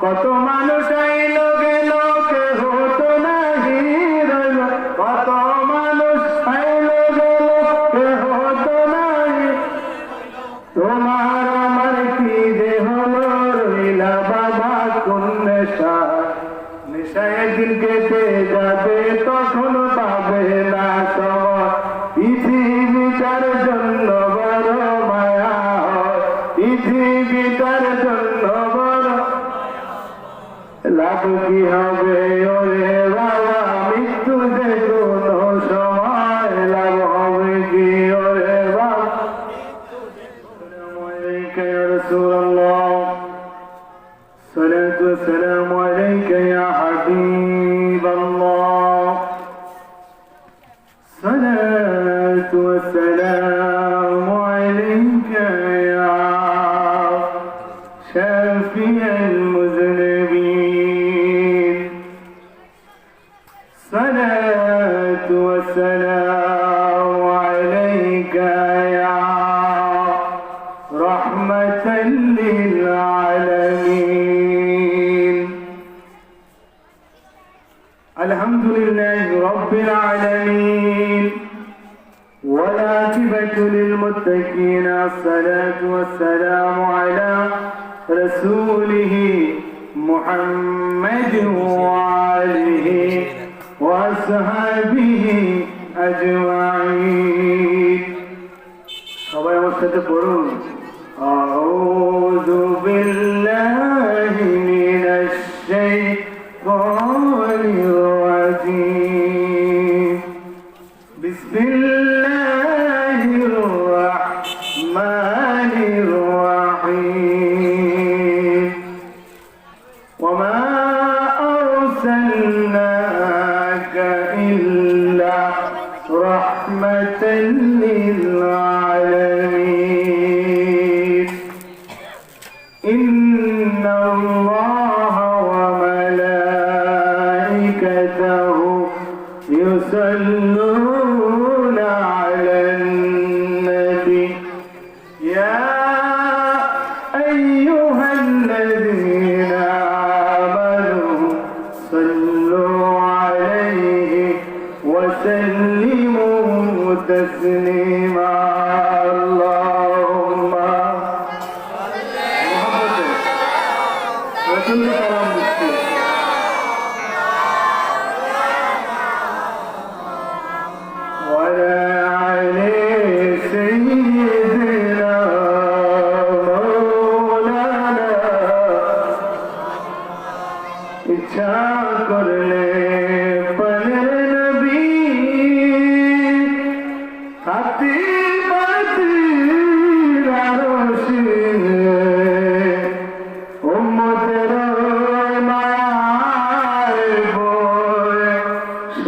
কত মানুষ Thank সবাই আমার সাথে পড়ুন أعوذ بالله من الشيطان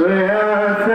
Yeah.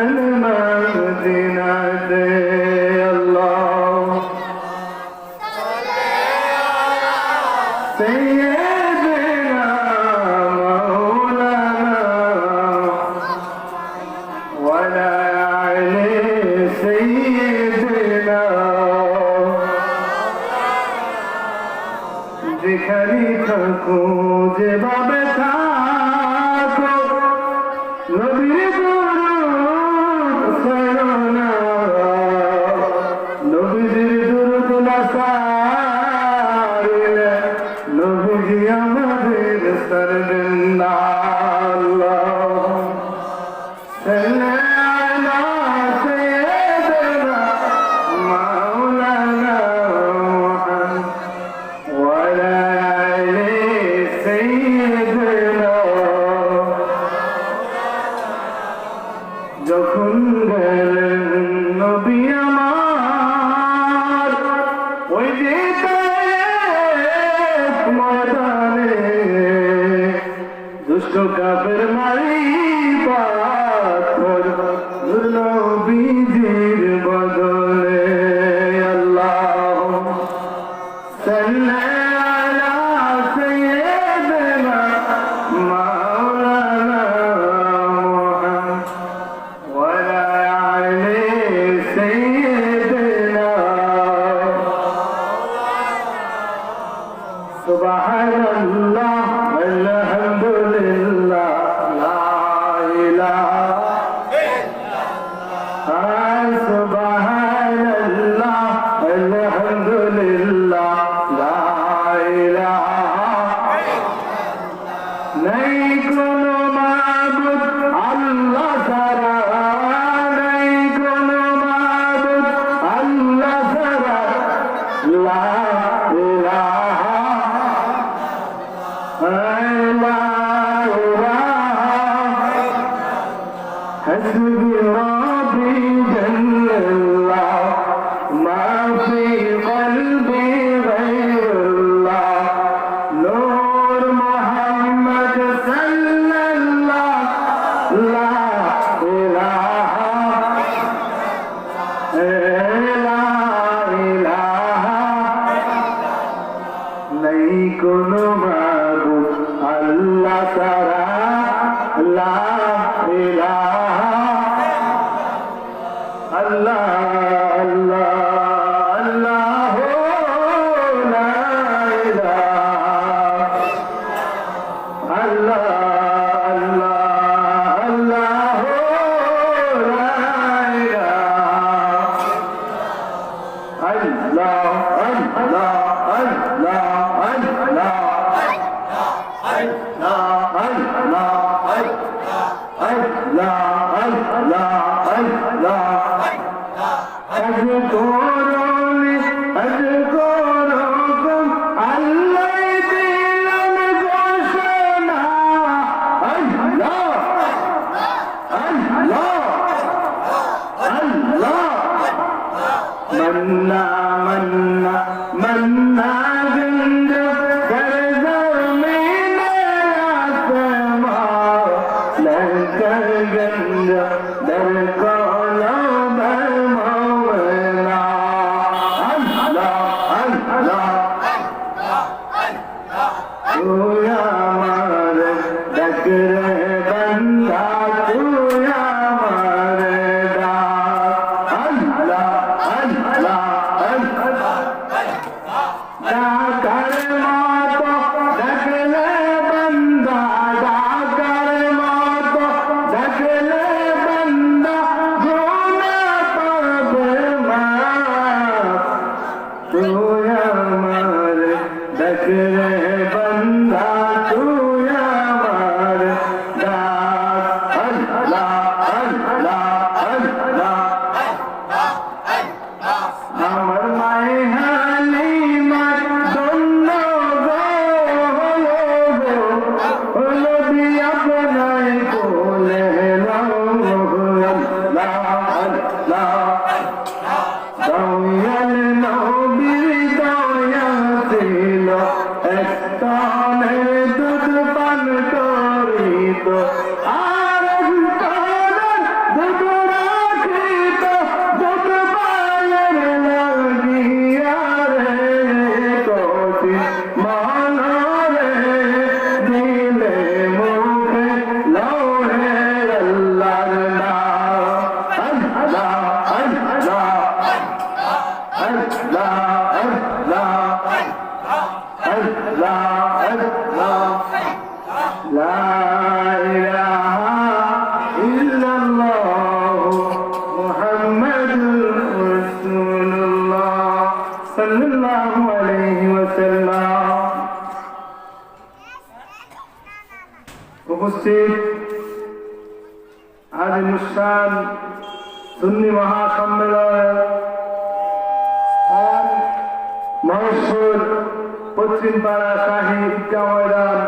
পশ্চিম পাড়া শাহী ঈদগা ময়দান।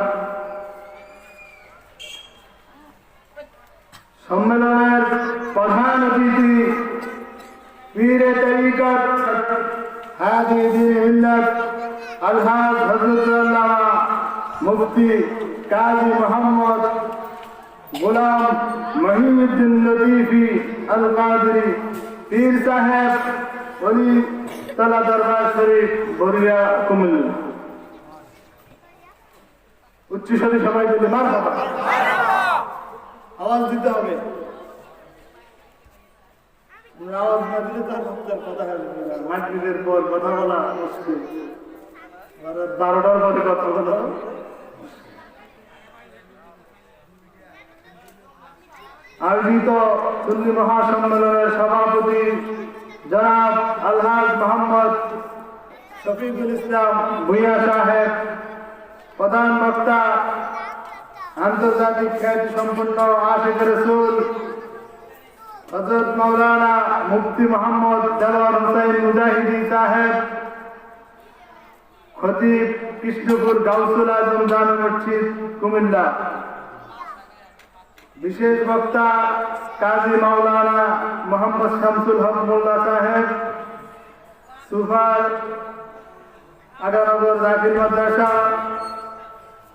সম্মেলনের প্রধান অতিথি পীরে তরিকত হাজি দিন মিল্লাত আলহাজ হজরতুল্লাহ মুফতি কাজী মোহাম্মদ গোলাম মহিমুদ্দিন লতিফি আল কাদরি পীর সাহেব, অলি, তালা দরবার শরীফ বরিয়া কুমিল্লা। উচ্চস্বরে সবাই বলে মার আওয়াজ দিতে হবে। আওয়াজ না দিলে তার ভক্তার কথা পর কথা বলা মুশকিল। বারোটার পরে কথা বলা। আয়োজিত মহাসম্মেলনের সভাপতি জনাব আলহাজ মোহাম্মদ শফিকুল ইসলাম ভুইয়া সাহেব। প্রধান বক্তা, আন্তর্জাতিক খ্যাতি সম্পন্ন আশেখ রসুল হজরত মৌলানা মুফতি মোহাম্মদ দেলোয়ার হুসাইন মুজাহিদি সাহেব, খতিব কৃষ্ণপুর গাউসুল আজম জামে মসজিদ, কুমিল্লা। বিশেষ বক্তা, কাজী মাওলানা মোহাম্মদ শামসুল হক মোল্লা সাহেব সুফার আগানগর জাকির মাদ্রাসা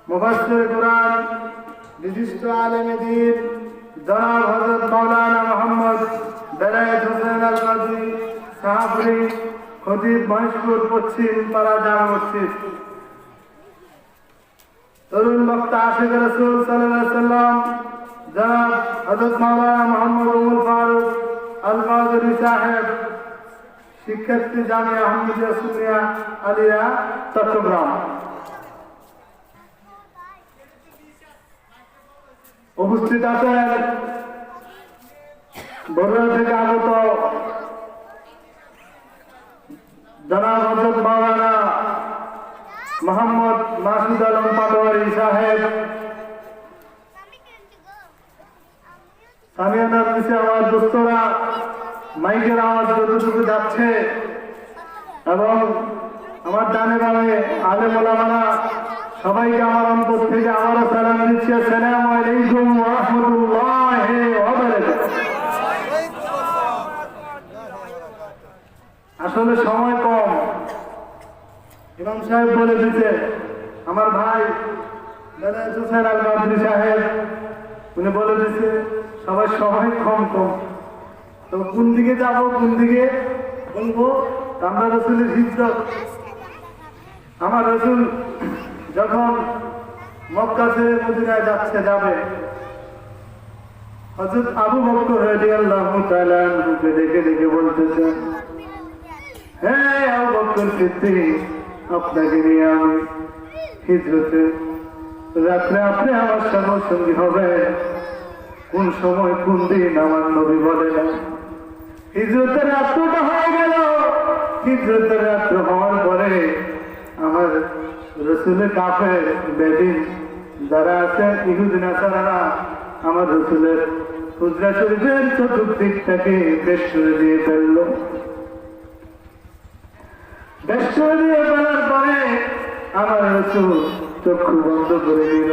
মুফাসসির কোরআন বিশিষ্ট আলেমে দ্বীন জনাব হযরত মাওলানা মোহাম্মদ বেলায়েত হোসেন আল কাজী সাহাবরি খতিব মহেশপুর পশ্চিম পাড়া জামা মসজিদ। তরুণ বক্তা আশিক রসুল আলাইহি সাল্লাম জনাব হযরত মাওলানা মোহাম্মদ উমর ফারুক আল কাদরি সাহেব, শিক্ষার্থী জামিয়া আহমদিয়া সুনিয়া আলিয়া চট্টগ্রাম। উপস্থিত আছেন? থেকে আগত জনাব মাওলানা মোহাম্মদ মাসুদ আলম পাটোয়ারি সাহেব। আমার দোস্তরা মাইকের আওয়াজ যতটুকু যাচ্ছে। এবং আমার ডানে বামে আলে মোলামারা সবাইকে আমার অন্তর থেকে আবারও সালাম দিচ্ছি। আসসালামু আলাইকুম ওয়া আসলে সময় কম। ইমাম সাহেব বলে দিতে আমার ভাই হোসেন আল কাদরি সাহেব, উনি বলে দিছে সবার সময় কম কম। তো কোন দিকে যাব, কোন দিকে বলব? আমরা রসুলের হিজরত। আমার রসুল যখন মক্কা ছেড়ে মদিনায় যাচ্ছে, যাবে। হযরত আবু বকর রাদিয়াল্লাহু তাআলা আনহুকে ডেকে ডেকে বলতেছেন হ্যাঁ আবু বকর সিদ্দিক, আপনাকে নিয়ে আমি হিজরতে রাত্রে আপনি আমার সঙ্গে সঙ্গী হবে কোন সময়, কোন দিন আমার নবী বলে না হিজরতের রাত্রটা হয়ে গেল। হিজরতের রাত্র হওয়ার পরে আমার রসুলের কাফে বেদিন যারা আছে ইহুদিন আসারা আমার রসুলের হুজরা শরীফের চতুর্দিকটাকে বেশ করে দিয়ে ফেলল। বেশ করে দিয়ে ফেলার পরে আমার রসুল চক্ষু বন্ধ করে দিল।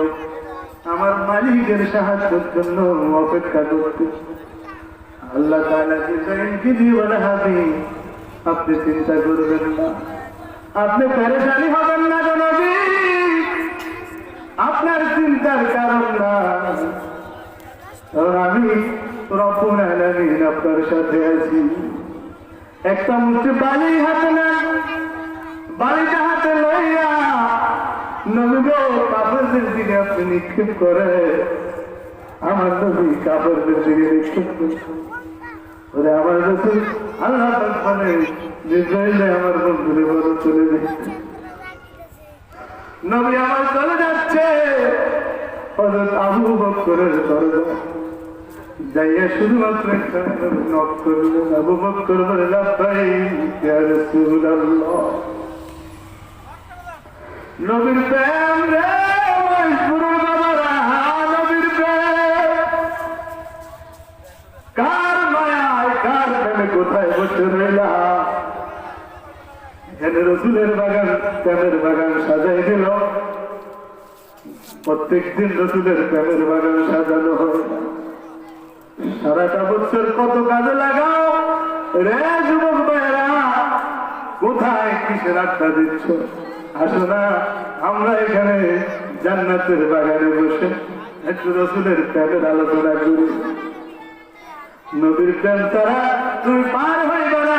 আমার মালিকের সাহায্যের জন্য অপেক্ষা করতে। আল্লাহ তাআলা কি জীবন হাবি আপনি চিন্তা করবেন না। আপনি পেরেশানি হবেন না গো নবী। আপনার চিন্তার কারণ না। আমি রব্বুল আলামিন আপনার সাথে আছি। একটা মুঠি বালি হাতে নেন বালিটা হাতে লইয়া নবী গো কাপড়দের দিকে আপনি নিক্ষেপ করে, আমার নবী কাপড়দের দিকে নিক্ষেপ ওরে আমার রসুল আল্লাহ জিব্রাইলে আমার বন্ধুরে বড় চলে যাচ্ছে নবী আমার চলে যাচ্ছে। হযরত আবু বকরের দরজা যাইয়া শুধুমাত্র একটা নক করলেন, আবু বকর বলে, লাব্বাইক ইয়া প্রেমে কোথায় বসে রইলা এখানে রসুলের বাগান, প্রেমের বাগান সাজাই দিল। প্রত্যেক দিন রসুলের প্রেমের বাগান সাজানো হয়। সারাটা বছর কত কাজে লাগাও? রে যুবক ভাইয়েরা, কোথায় কিসের আড্ডা দিচ্ছ? আসো না, আমরা এখানে জান্নাতের বাগানে বসে একটু রসুলের প্রেমের আলোচনা করি। নদীর প্রেম তারা তুমি পার হইবে না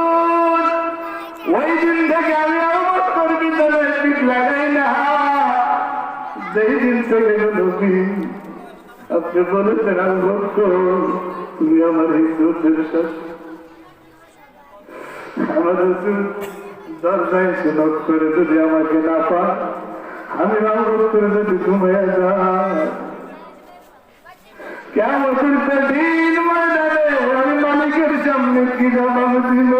আপনি বলেছেন আমি ভক্ত, তুমি আমার হিন্দুদের সাথে। আমার দরজায় এসে নক করে যদি আমাকে না পা আমি রামরূপ করে যদি ঘুমিয়ে কেমন দিন আমি মালিকের সামনে কি দিল?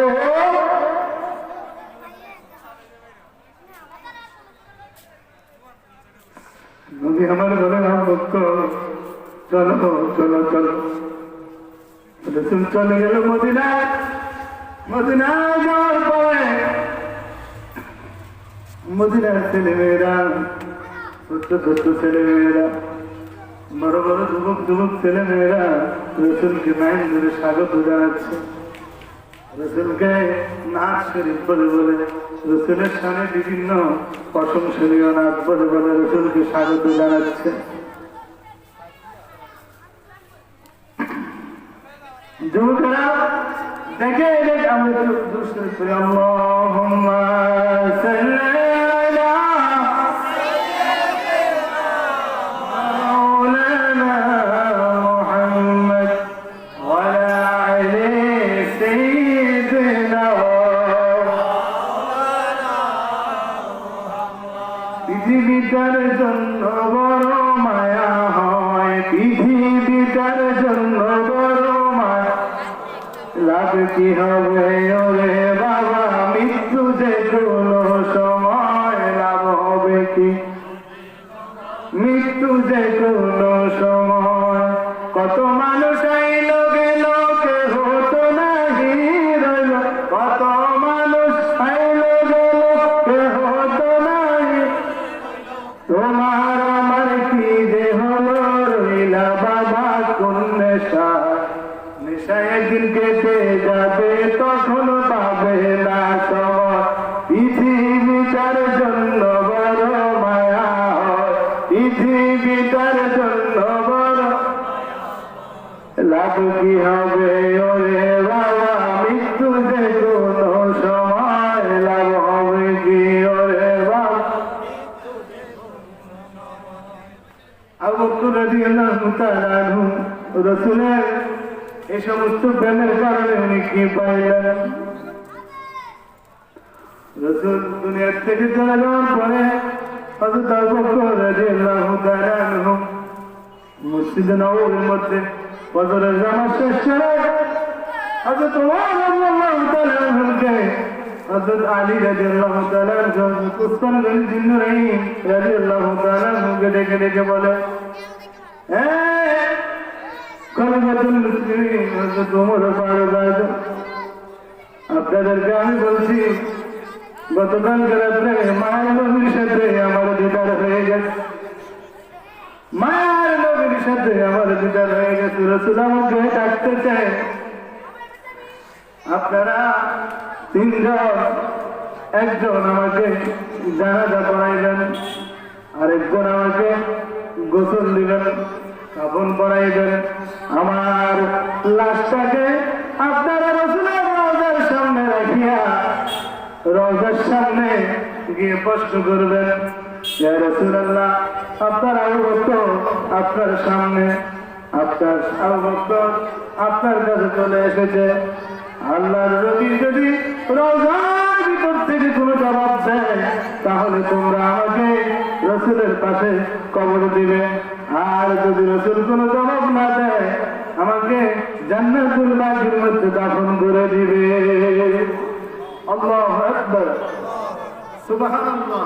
আমার ভক্ত চলো চলো চলো। রসুল চলে গেল মদিনায় মদিনায় যাওয়ার পরে মদিনার ছেলে মেয়েরা ছোট্ট ছোট্ট ছেলে মেয়েরা বড় বড় যুবক যুবক ছেলে মেয়েরা রসুলকে নাইন ধরে স্বাগত জানাচ্ছে। রসুলকে নাচ শরীফ বলে বলে, রসুলের সামনে বিভিন্ন প্রশংসনীয় নাচ বলে বলে রসুলকে স্বাগত জানাচ্ছে। যুবকেরা দেখে দেখে আমরা একটু দুষ্ট করি। আল্লাহুম্মা সাল্লি পৃথিবীটার জন্য বড় লাভ লাভ কি? এই সমস্ত প্রেমের কারণে উনি কি পাইলেন? রসুল দুনিয়ার থেকে চলে যাওয়ার পরে নববীর মধ্যে ফজরের জামাত শেষ করে হযরত ওমর রাদিয়াল্লাহু তাআলা আনহুকে হযরত আলী রাদিয়াল্লাহু তাআলা আনহু হযরত উসমান বিন জিন্নুরাইন রাদিয়াল্লাহু তাআলা আনহুকে ডেকে ডেকে বলে হ্যাঁ কলমাতুল মুসলিমিন হযরত ওমর ফারুক আজম আপনাদেরকে আমি বলছি গতকালকে রাত্রে মায়ের নবীর সাথে আমার দিদার হয়ে গেছে মায়ের নবীর সাথে আমার দিদার হয়ে গেছে, রসুল আমাকে ডাকতে চায়। আপনারা তিনজন, একজন আমাকে জানাজা পড়াইবেন, আরেকজন আমাকে গোসল দিবেন কাপন পড়াইবেন। আমার লাশটাকে আপনারা রসুলের রোজার সামনে রাখিয়া, রোজার সামনে গিয়ে প্রশ্ন করবেন আপনার বকর আপনার সামনে, আপনার বকর আপনার কাছে চলে এসেছে। আল্লাহর নবী যদি রোজার ভিতর থেকে কোনো জবাব দেয়, তাহলে তোমরা আমাকে রসুলের পাশে কবর দিবে। আর যদি রসুল কোনো জবাব না দেয়, আমাকে জান্নাতুল বাগির মধ্যে দাফন করে দিবে। আল্লাহু আকবার। সুবহানাল্লাহ।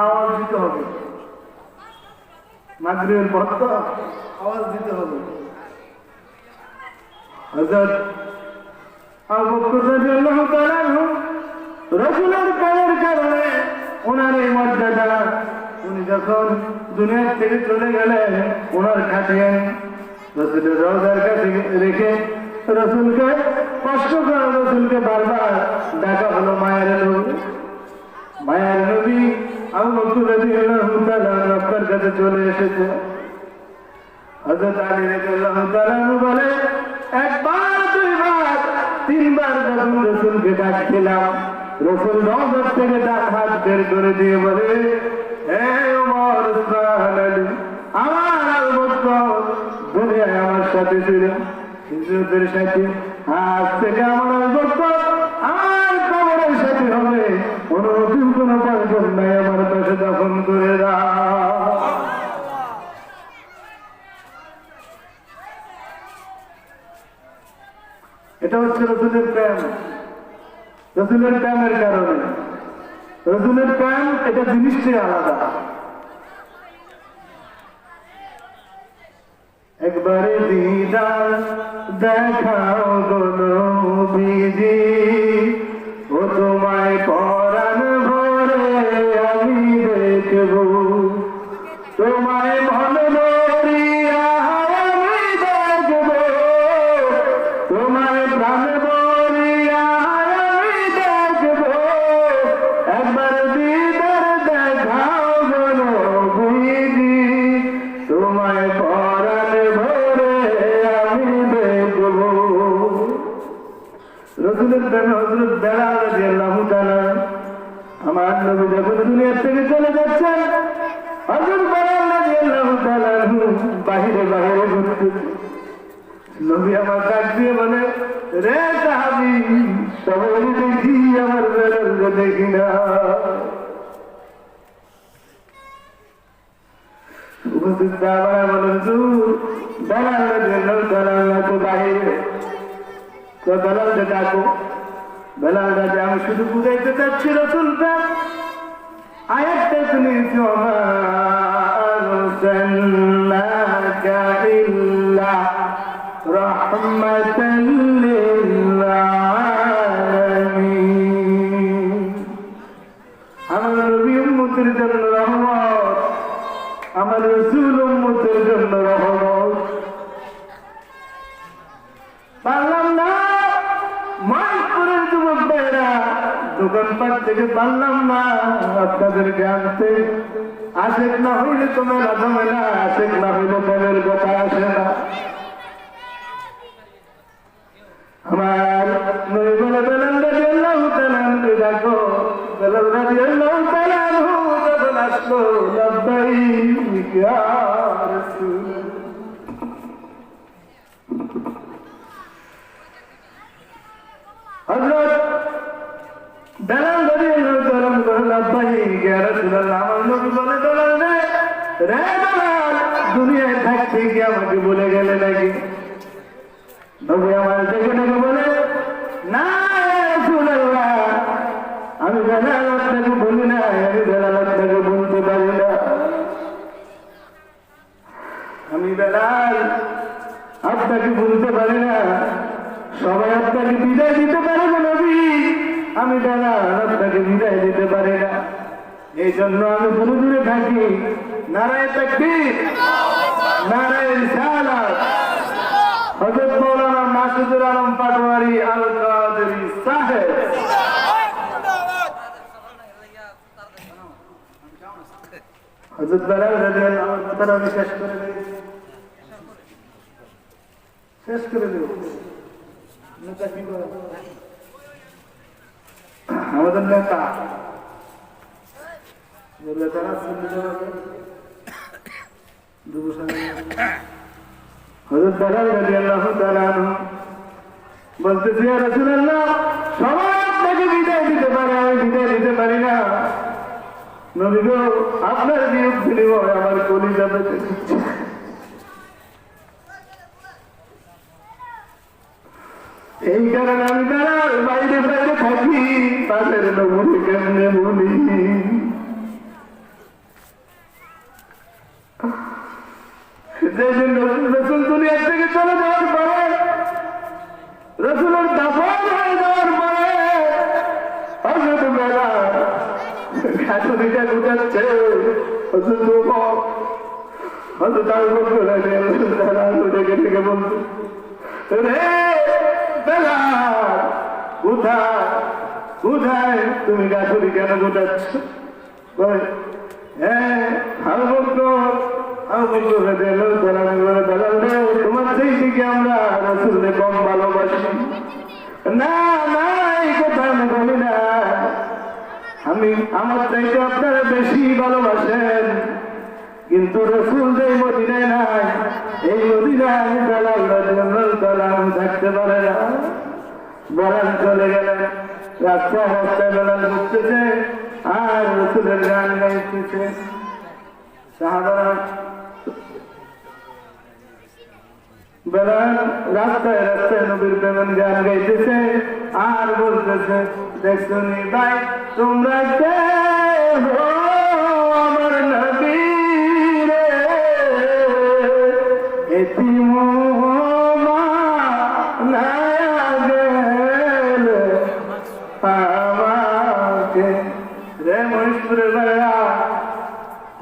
আওয়াজ দিতে হবে। মাগরিবের পর তো আওয়াজ দিতে হবে। হযরত আবু বকর রাদিয়াল্লাহু তাআলা রাসূলের কাজের কারণে ওনার এই মর্যাদা উনি যখন দুনিয়া থেকে চলে গেলেন ওনার খাটিয়ে রসুলের রোজার কাছে রেখে রসুলকে কষ্ট করে রসুলকে বারবার ডাকা হলো মায়ের নবী মায়ের নবী আবু রাদিয়াল্লাহু তাআলা আপনার কাছে চলে এসেছে, হযরত আলী রাদিয়াল্লাহু তাআলা বলে, একবার, দুইবার, তিনবার যখন রসুলকে ডাকছিলাম, রসুল নজর থেকে ডাক হাত বের করে দিয়ে বলে, হে ওমর উসমান আলী আমার সাথে ছিল। হিজরতের সাথে আজ থেকে আমার বক্ত অনুমতি কোনো প্রয়োজন আমার পাশে করে এটা হচ্ছে রসুলের রসুলের কারণে। রসুলের এটা আলাদা। একবারে দিদার দেখাও বিজি ও রে সাহাবি, সবাই দেখি আমার বেড়ার দেখি না। উপস্থিত দাঁড়া বলেন বেড়া রাদিয়াল্লাহু তাআলা তো বাহিরে। তো বেলালকে ডাকো। বেলাল রাজা আমি শুধু বুঝাইতে চাচ্ছি রসুলটা। দোকানপাট থেকে পারলাম না। আপনাদেরকে আনতে আশেক না হইলে তো মেলা আশেক না হইলে প্রেমের কথা আসে না। আমার নই বলে, বেলাল রাজি আল্লাহ তালানকে ডাকো বেলাল রাজি আল্লাহ তালানহু যখন আসলো লব্বাই হজরত বেলাল ধরে দলাল বলেন, আব্বাই ইয়া রাসূলুল্লাহ, আমার নবী বলে দলাল রে। রে দলাল, দুনিয়ায় থাকতে কি আমাকে বলে গেলে নাকি? নবী আমার দেখে দেখে বলে, না আমি বেলাল আপনাকে বলি না, আমি বেলাল আপনাকে বলতে পারি না। আমি বেলাল আপনাকে বলতে পারি না। সবাই আপনাকে বিদায় দিতে পারে না নবী। আমি দাদা আপনাকে বিদায় দিতে পারি না। এই জন্য আমি দূরে দূরে থাকি। নারায় তাকবীর। নারায় রিসালাত। হযরত মাওলানা মাসুদুর আলম পাটোয়ারি আল কাদেরী সাহেব। হযরত বেলাল রাদিয়াল্লাহু আনহু তারা শেষ করে শেষ করে দেব? আমাদের নেতা। নেতারা হযরত বেলাল রাদিয়াল্লাহু তাআলা আনহু দিতে পারে, আমি বিদায় পারি না। নবী গো, আপনার বিয়োগ বিনিময় আমার কলিজা বেঁচে এই কারণে আমি তার বাইরে বাইরে থাকি, তাদের নমুনি কেমনে বলি? রসুল দুনিয়ার থেকে চলে যাওয়ার পরে, রসুলের দাফন হয়ে যাওয়ার পরে হজরত বেলা খাটুরিটা গুটাচ্ছে হজরত হজরত আবু রে কোথায় তুমি গাছুরি কেন গোটাচ্ছ হ্যাঁ রে, তোমার সেই দিকে আমরা কম ভালোবাসি না না এই কথা না আমি আমার চাইতে আপনারা বেশি ভালোবাসেন। কিন্তু রসুল যে মদিনায় নাই, এই মদিনায় দালাল রাজমহল দালাল থাকতে পারে না। বলান চলে গেলেন, রাস্তা রাস্তায় বেলাল ঘুরতেছে আর রসুলের গান গাইতেছে। সাহাবারা বেলাল রাস্তায় রাস্তায় নবীর প্রেমন গান গাইতেছে, আর বলতেছে দেখুনি ভাই, তোমরা কে হো?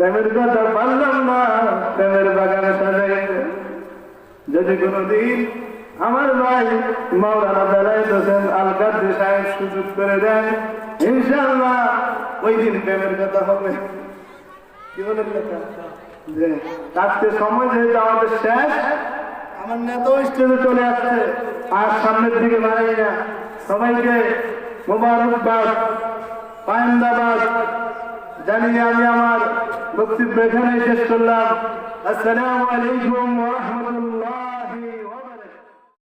প্রেমের কথা পারলাম না, প্রেমের বাগানে সাজাইতে যদি কোনোদিন আমার ভাই মাওলানা বেলায় হোসেন আল কাদ্রি সাহেব সুযোগ করে দেন ইনশাল্লাহ ওই দিন প্রেমের কথা হবে। কি বলেন যে আজকে সময় যেহেতু আমাদের শেষ, আমার নেতাও স্টেজে চলে আসছে, আর সামনের দিকে বাড়াই না। সবাইকে মোবারকবাদ, পায়েন্দাবাদ জানিয়ে আমি আমার বক্তব্য এখানে শেষ করলাম। আসসালামু আলাইকুম ওয়া রাহমাতুল্লাহ।